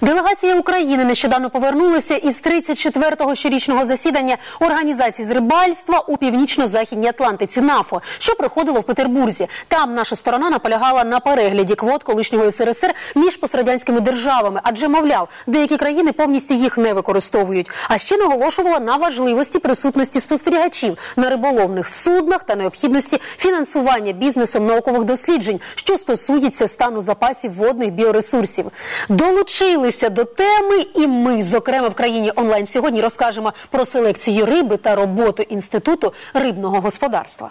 Делегація України нещодавно повернулася із 34-го щорічного засідання організації з рибальства у північно-західній Атлантиці НАФО, що проходило в Петербурзі. Там наша сторона наполягала на перегляді квот колишнього СРСР між пострадянськими державами, адже мовляв, деякі країни повністю їх не використовують. А ще наголошувала на важливості присутності спостерігачів на риболовних суднах та необхідності фінансування бізнесом наукових досліджень, що стосується стану запасів водних біоресурсів. Долучилися до теми, і ми, зокрема в країні онлайн, сьогодні розкажемо про селекцію риби та роботу інституту рибного господарства.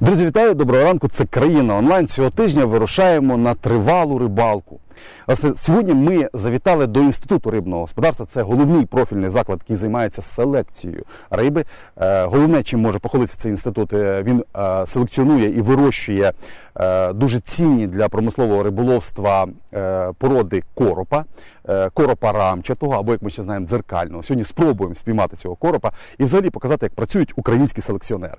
Друзі, вітаю, доброго ранку. Це країна онлайн. Цього тижня вирушаємо на тривалу рибалку. Власне, сьогодні ми завітали до інституту рибного господарства. Це головний профільний заклад, який займається селекцією риби. Е, головне, чим може похвалитися цей інститут, е, він е, селекціонує і вирощує дуже цінні для промислового риболовства породи коропа, коропа рамчатого, або як ми ще знаємо, дзеркального. Сьогодні спробуємо спіймати цього коропа і взагалі показати, як працюють українські селекціонери.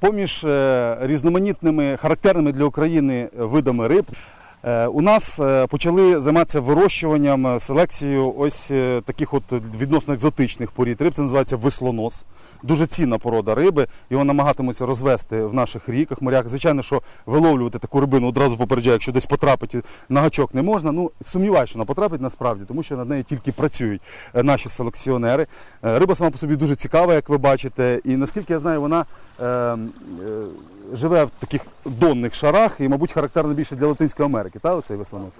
Поміж е, різноманітними характерними для України видами риб е, у нас е, почали займатися вирощуванням, селекцією ось таких от відносно екзотичних порід риб. Це називається веслонос. Дуже цінна порода риби. Його намагатимуться розвести в наших ріках, морях. Звичайно, що виловлювати таку рибину одразу попереджаю, якщо десь потрапить на гачок не можна. Ну сумніваюся, що вона потрапить насправді, тому що над нею тільки працюють е, наші селекціонери. Е, Риба сама по собі дуже цікава, як ви бачите, і наскільки я знаю, вона е, е, живе в таких донних шарах і, мабуть, характерно більше для Латинської Америки, та, оцей веслонос?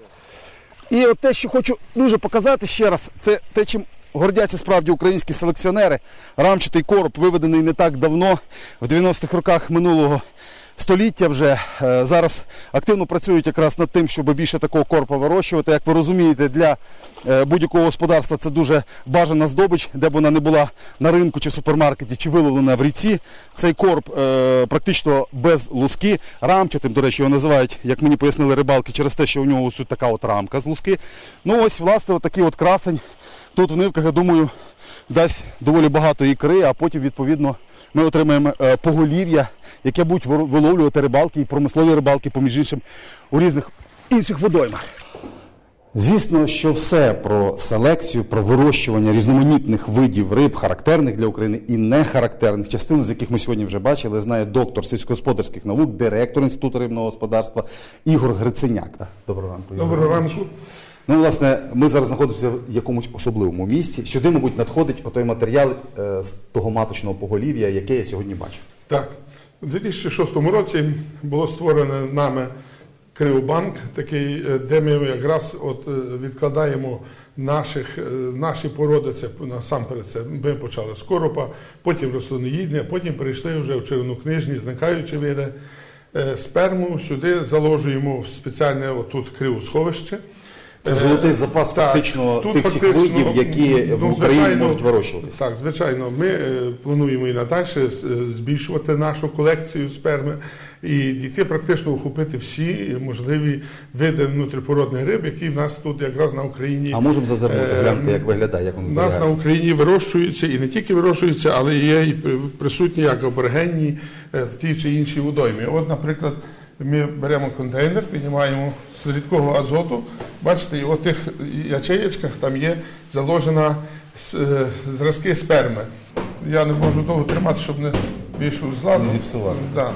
І от те, що хочу дуже показати ще раз, це те, чим гордяться справді українські селекціонери. Рамчатий короб виведений не так давно, в 90-х роках минулого століття вже. Е, Зараз активно працюють якраз над тим, щоб більше такого коропа вирощувати. Як ви розумієте, для е, будь-якого господарства це дуже бажана здобич, де б вона не була на ринку чи в супермаркеті, чи виловлена в ріці. Цей короб е, практично без луски, рамчатим, до речі, його називають, як мені пояснили рибалки, через те, що у нього ось така от рамка з луски. Ну ось, власне, такий от красень. Тут в нивках, я думаю, дасть доволі багато ікри, а потім, відповідно, ми отримаємо е, поголів'я, яке будуть виловлювати рибалки і промислові рибалки, поміж іншим, у різних інших водоймах. Звісно, що все про селекцію, про вирощування різноманітних видів риб, характерних для України і не характерних, частину з яких ми сьогодні вже бачили, знає доктор сільськогосподарських наук, директор Інституту рибного господарства Ігор Гриценяк. Доброго ранку. Ігор. Доброго ранку. Ну, власне, ми зараз знаходимося в якомусь особливому місці. Сюди, мабуть, надходить отой матеріал е, з того маточного поголів'я, яке я сьогодні бачив. Так, у 2006 році було створено нами Криобанк, такий, е, де ми якраз от е, відкладаємо наших, наші породи. Це насамперед це ми почали з коропа, потім рослиноїдні, потім перейшли вже в червонокнижні, зникаючі види. Сперму сюди заложуємо в спеціальне отут криосховище. Це Е, золотий запас так, фактично тут тих всіх фактично, видів, які ну, в Україні звичайно, можуть вирощуватися. Так, звичайно, ми е, плануємо і надалі е, збільшувати нашу колекцію сперми і дійти практично охопити всі можливі види внутріпородних риб, які в нас тут якраз на Україні. А можемо зазирнути, Е, глянути, як виглядає, як У нас на. Україні вирощуються і не тільки вирощуються, але є і при- присутні як аборигенні в тій чи іншій водоймі. От, наприклад, ми беремо контейнер, піднімаємо з рідкого азоту. Бачите, і в тих ячеєчках там є заложена е, зразки сперми. Я не можу довго тримати, щоб не вийшов з ладу. Не зіпсувати. Да.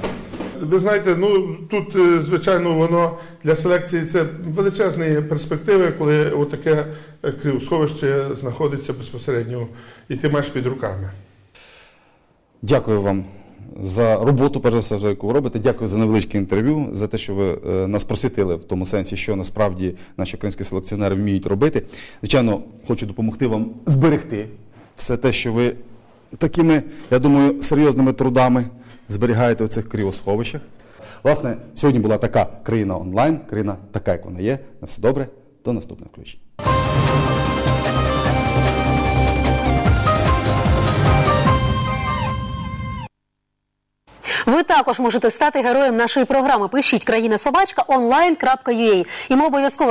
Ви знаєте, ну тут, е, звичайно, воно для селекції це величезні перспективи, коли отаке е, криосховище знаходиться безпосередньо і ти маєш під руками. Дякую вам за роботу, перш за все, яку ви робите. Дякую за невеличке інтерв'ю, за те, що ви е, нас просвітили в тому сенсі, що насправді наші українські селекціонери вміють робити. Звичайно, хочу допомогти вам зберегти все те, що ви такими, я думаю, серйозними трудами зберігаєте в цих кріосховищах. Власне, сьогодні була така країна онлайн, країна така, як вона є. На все добре, до наступних включень. Ви також можете стати героєм нашої програми. Пишіть країна собачка онлайн.ua і ми обов'язково